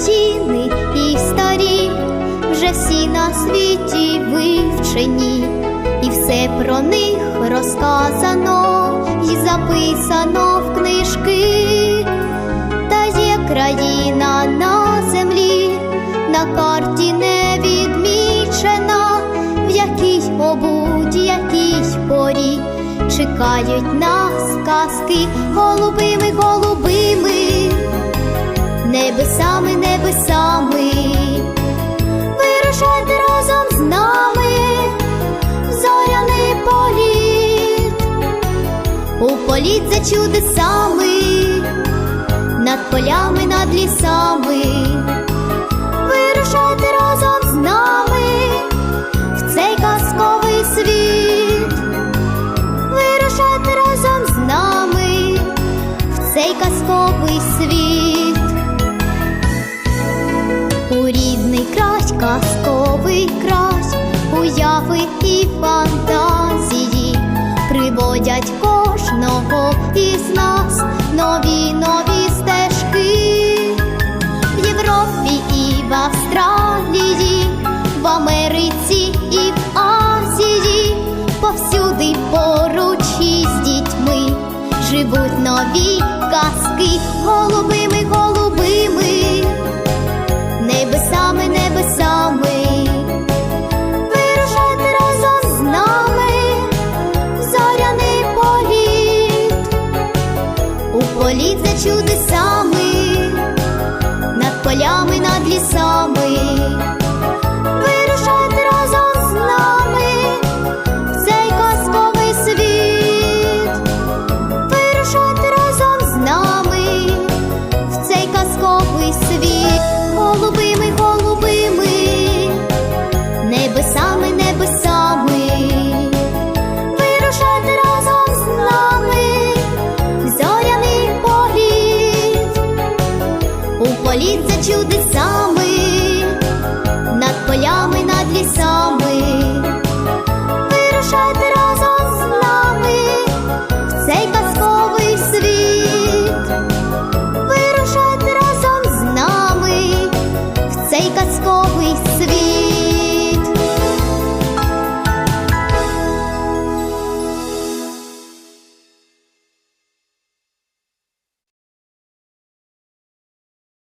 країни і старі, вже всі на світі вивчені, і все про них розказано і записано в книжки. Та є країна на землі, на карті не відмічена, в якій о будь-якій порі чекають нас казки голубими, голубими, небесами, політ за чудесами, над полями, над лісами, вирушайте разом з нами, в цей казковий світ. Вирушайте разом з нами в цей казковий світ. У рідний край, казковий край, уяви і фантазії приводять кожного із нас нові нові стежки. В Європі і в Австралії, в Америці і в Азії, повсюди поруч із дітьми живуть нові казки. Голубими, політ за чудесами над полями, над лісами. Вирушайте разом з нами в цей казковий світ. Вирушайте разом з нами в цей казковий світ. Голубими, політ